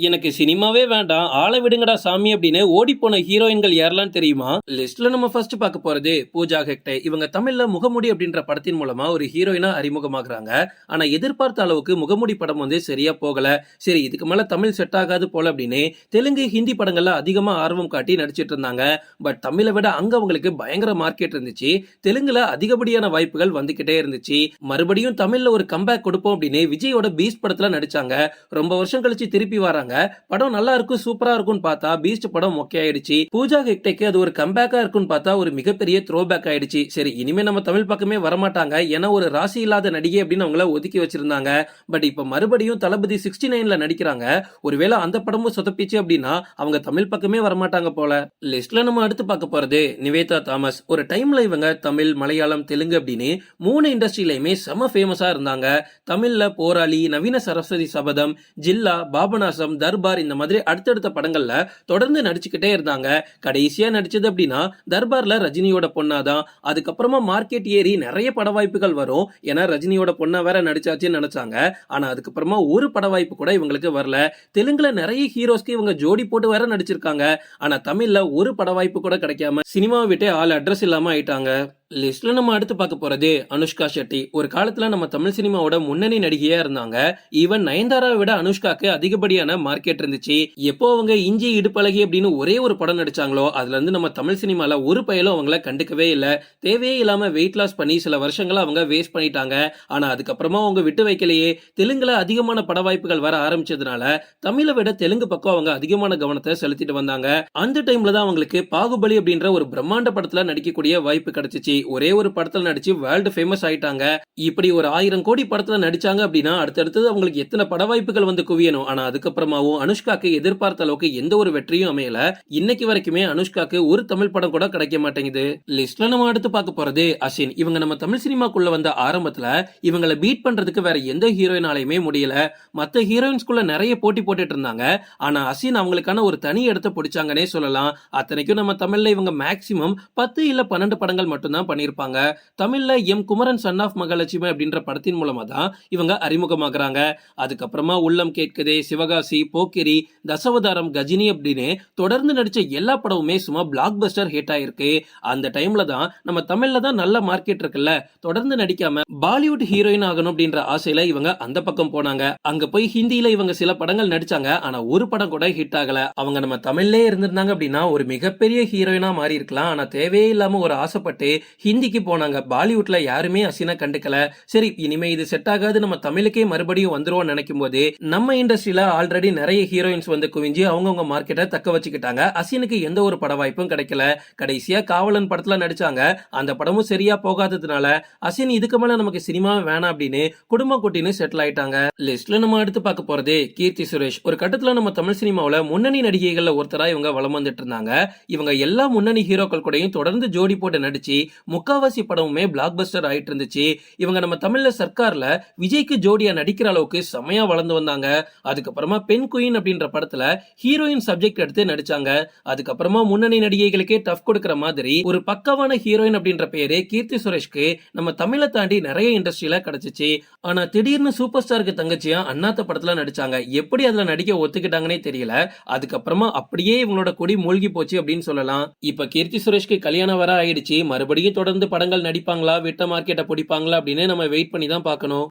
எனக்கு சினிமாவே வேண்டாம் ஆளை விடுங்கடா சாமி அப்படின்னு ஓடி போன ஹீரோயின்கள் யாரெல்லாம் தெரியுமா? லிஸ்ட்ல நம்ம ஃபர்ஸ்ட் பார்க்க போறது பூஜா ஹெக்டே. இவங்க தமிழ்ல முகமுடி அப்படின்ற படத்தின் மூலமா ஒரு ஹீரோயினா அறிமுகமாகறாங்க. ஆனா எதிர்பார்த்த அளவுக்கு முகமுடி படம் வந்து சரியா போகல. சரி இதுக்கு மேல தமிழ் செட் ஆகாது போல அப்படின்னு தெலுங்கு ஹிந்தி படங்கள்ல அதிகமா ஆர்வம் காட்டி நடிச்சிட்டு இருந்தாங்க. பட் தமிழை விட அங்க அவங்களுக்கு பயங்கர மார்க்கெட் இருந்துச்சு. தெலுங்குல அதிகப்படியான வாய்ப்புகள் வந்துகிட்டே இருந்துச்சு. மறுபடியும் தமிழ்ல ஒரு கம்பேக் கொடுப்போம் அப்படின்னு விஜயோட பீஸ் படத்துல நடிச்சாங்க. ரொம்ப வருஷம் கழிச்சு திருப்பி வராங்க. படம் நல்லா இருக்கும் சூப்பரா இருக்கும்னு பார்த்தா பீஸ்ட் படம் மொக்கையாயிடுச்சு பூஜா ஹெக்டேக்கு அது ஒரு கம்பேக்கா இருக்கும்னு பார்த்தா ஒரு மிகப்பெரிய த்ரோ பேக் ஆயிடுச்சு. சரி இனிமே நம்ம தமிழ் பக்கமே வரமாட்டாங்க. ஏன்னா ஒரு ராசி இல்லாத நடிகை அப்படின்னு அவங்கள ஒதுக்கி வச்சிருந்தாங்க. பட் இப்ப மறுபடியும் தளபதி சிக்ஸ்டி நைன்ல நடிக்கிறாங்க. ஒருவேளை அந்த படமும் சொதப்பிச்சு அப்படின்னா அவங்க தமிழ் பக்கமே வரமாட்டாங்க போல. லிஸ்ட்ல நம்ம அடுத்து பார்க்க போறது நிவேதா தாமஸ். ஒரு டைம்ல இவங்க தமிழ் மலையாளம் தெலுங்கு அப்படின்னு மூணு இண்டஸ்ட்ரியிலையுமே செம ஃபேமஸா இருந்தாங்க. தமிழ்ல போராளி நவீன சரஸ்வதி சபதம் ஜில்லா பாபநாசம் தர்பார் இந்த மாதிரி அடுத்தடுத்த படங்கள்ல தொடர்ந்து நடிச்சுக்கிட்டே இருந்தாங்க. கடைசியா நடிச்சது அப்படின்னா தர்பார்ல ரஜினியோட பொண்ணாதான். அதுக்கப்புறமா மார்க்கெட் ஏறி நிறைய பட வாய்ப்புகள் வரும். ஏன்னா ரஜினியோட பொண்ணா வேற நடிச்சாச்சுன்னு நினைச்சாங்க. ஆனா அதுக்கப்புறமா ஒரு பட வாய்ப்பு கூட இவங்களுக்கு வரல. தெலுங்குல நிறைய ஹீரோஸ்க்கு இவங்க ஜோடி போட்டு வேற நடிச்சிருக்காங்க. ஆனா தமிழ்ல ஒரு பட வாய்ப்பு கூட கிடைக்காம சினிமாவை விட்டு ஆள் அட்ரஸ் இல்லாம ஆயிட்டாங்க. லிஸ்ட்ல நம்ம அடுத்து பார்க்க போறது அனுஷ்கா ஷெட்டி. ஒரு காலத்துல நம்ம தமிழ் சினிமாவோட முன்னணி நடிகையா இருந்தாங்க. ஈவன் நயன்தாராவை விட அனுஷ்காக்கு அதிகப்படியான மார்க்கெட் இருந்துச்சு. எப்போ அவங்க இஞ்சி இடுப்பழகி அப்படின்னு ஒரே ஒரு படம் நடிச்சாங்களோ அதுல இருந்து நம்ம தமிழ் சினிமால ஒரு பயலும் அவங்கள கண்டுக்கவே இல்லை. தேவையே இல்லாம வெயிட் லாஸ் பண்ணி சில வருஷங்களா அவங்க வேஸ்ட் பண்ணிட்டாங்க. ஆனா அதுக்கப்புறமா அவங்க விட்டு வைக்கலையே. தெலுங்குல அதிகமான பட வாய்ப்புகள் வர ஆரம்பிச்சதுனால தமிழை விட தெலுங்கு பக்கம் அவங்க அதிகமான கவனத்தை செலுத்திட்டு வந்தாங்க. அந்த டைம்ல தான் அவங்களுக்கு பாகுபலி அப்படின்ற ஒரு பிரம்மாண்ட படத்துல நடிக்கக்கூடிய வாய்ப்பு கிடைச்சிச்சு. ஒரே ஒரு படத்துல நடிச்சு வேர்ல்டு ஃபேமஸ் ஆயிட்டாங்க. இப்படி ஒரு ஆயிரம் கோடி படத்துல நடிச்சாங்க அப்படின்னா அடுத்தடுத்தது அவங்களுக்கு எத்தனை பட வாய்ப்புகள் வந்து குவியணும்? ஆனா அதுக்கப்புறமாவும் அனுஷ்காக்கு எதிர்பார்த்த அளவுக்கு எந்த ஒரு வெற்றியும் அமையல. இன்னைக்கு வரைக்குமே அனுஷ்காக்கு ஒரு தமிழ் படம் கூட கிடைக்க மாட்டேங்குது. லிஸ்ட்ல நம்ம அடுத்து பார்க்க போறது அசின். இவங்க நம்ம தமிழ் சினிமாக்குள்ள வந்த ஆரம்பத்துல இவங்களை பீட் பண்றதுக்கு வேற எந்த ஹீரோயினாலையுமே முடியல. மத்த ஹீரோயின்ஸ்குள்ள நிறைய போட்டி போட்டுட்டு இருந்தாங்க. ஆனா அசின் அவங்களுக்கான ஒரு தனி இடத்தை பிடிச்சாங்கன்னே சொல்லலாம். அத்தனைக்கும் நம்ம தமிழ்ல இவங்க மேக்சிமம் பத்து இல்ல பன்னெண்டு படங்கள் மட்டும்தான் பண்ணியிருப்பாங்க தமிழ்ல M. Kumaran son of Mahalakshmi அப்படின்ற படத்தின் மூலமா தான் இவங்க அறிமுகமாகறாங்க. அதுக்கப்புறமா உள்ளம் கேட்குதே சிவகாசி போக்கிரி தசவதாரம் கஜினி அப்படின்னு தொடர்ந்து நடிச்ச எல்லா படமுமே சும்மா பிளாக் பஸ்டர் ஹிட் ஆயிருக்கு. அந்த டைம்ல தான் நம்ம தமிழ்ல தான் நல்ல மார்க்கெட் இருக்குல்ல. தொடர்ந்து நடிக்காம பாலிவுட் ஹீரோயின் ஆகணும் அப்படின்ற ஆசையில இவங்க அந்த பக்கம் போனாங்க. அங்க போய் ஹிந்தியில இவங்க சில படங்கள் நடிச்சாங்க. ஆனா ஒரு படம் கூட ஹிட் ஆகல. அவங்க நம்ம தமிழ்லே இருந்திருந்தாங்க அப்படின்னா ஒரு மிகப்பெரிய ஹீரோயினா மாறி இருக்கலாம் ஆனா தேவையே இல்லாம ஒரு ஆசைப்பட்டு ஹிந்திக்கு போனாங்க. பாலிவுட்ல யாருமே அசினா கண்டுக்கல. சரி இனிமே இது செட் ஆகாது. நம்ம தமிழுக்கே மறுபடியும் வந்துருவோம் நினைக்கும் போது நம்ம இண்டஸ்ட்ரியில ஆல்ரெடி நிறைய ஹீரோயின்ஸ் வந்து குவிஞ்சு அவங்கவுங்க மார்க்கெட்டை தக்க வச்சுக்கிட்டாங்க. அசினுக்கு எந்த ஒரு பட வாய்ப்பும் கிடைக்கல. கடைசியா காவலன் படத்துல நடிச்சாங்க. அந்த படமும் சரியா போகாததுனால அசின் இதுக்கு மேல நமக்கு சினிமா வேணாம் அப்படின்னு குடும்ப குட்டின்னு செட்டில் ஆயிட்டாங்க. லிஸ்ட்ல நம்ம அடுத்து பார்க்க போறது கீர்த்தி சுரேஷ். ஒரு கட்டத்துல நம்ம தமிழ் சினிமாவில் முன்னணி நடிகைகள்ல ஒருத்தரா இவங்க வளம் வந்துட்டு இருந்தாங்க. இவங்க எல்லா முன்னணி ஹீரோக்கள் கூடயும் தொடர்ந்து ஜோடி போட்டு நடிச்சு முக்காவாசி படமுமே பிளாக் பஸ்டர் ஆயிட்டு இருந்துச்சு இவங்க நம்ம தமிழ்ல சர்க்கார்ல விஜய்க்கு ஜோடியா நடிக்கிற அளவுக்கு செமையா வளர்ந்து வந்தாங்க. அதுக்கப்புறமா பெண் குயின் அப்படின்ற படத்துல ஹீரோயின் சப்ஜெக்ட் எடுத்து நடிச்சாங்க. அதுக்கப்புறமா முன்னணி நடிகைகளுக்கே டஃப் கொடுக்கிற மாதிரி ஒரு பக்கவான ஹீரோயின் அப்படின்ற பேரு கீர்த்தி சுரேஷ்க்கு நம்ம தமிழை தாண்டி நிறைய இண்டஸ்ட்ரியில கிடைச்சிச்சு. ஆனா திடீர்னு சூப்பர் ஸ்டாருக்கு தங்கச்சியா அண்ணாத்த படத்துல நடிச்சாங்க. எப்படி அதுல நடிக்க ஒத்துக்கிட்டாங்கன்னே தெரியல. அதுக்கப்புறமா அப்படியே இவங்களோட கொடி மூழ்கி போச்சு அப்படின்னு சொல்லலாம். இப்ப கீர்த்தி சுரேஷ்க்கு கல்யாணம் வர ஆயிடுச்சு. மறுபடியும் தொடர்ந்து படங்கள் நடிப்பாங்களா விட்ட மார்க்கெட்டை பிடிப்பாங்களா அப்படின்னு நம்ம வெயிட் பண்ணி தான் பார்க்கணும்.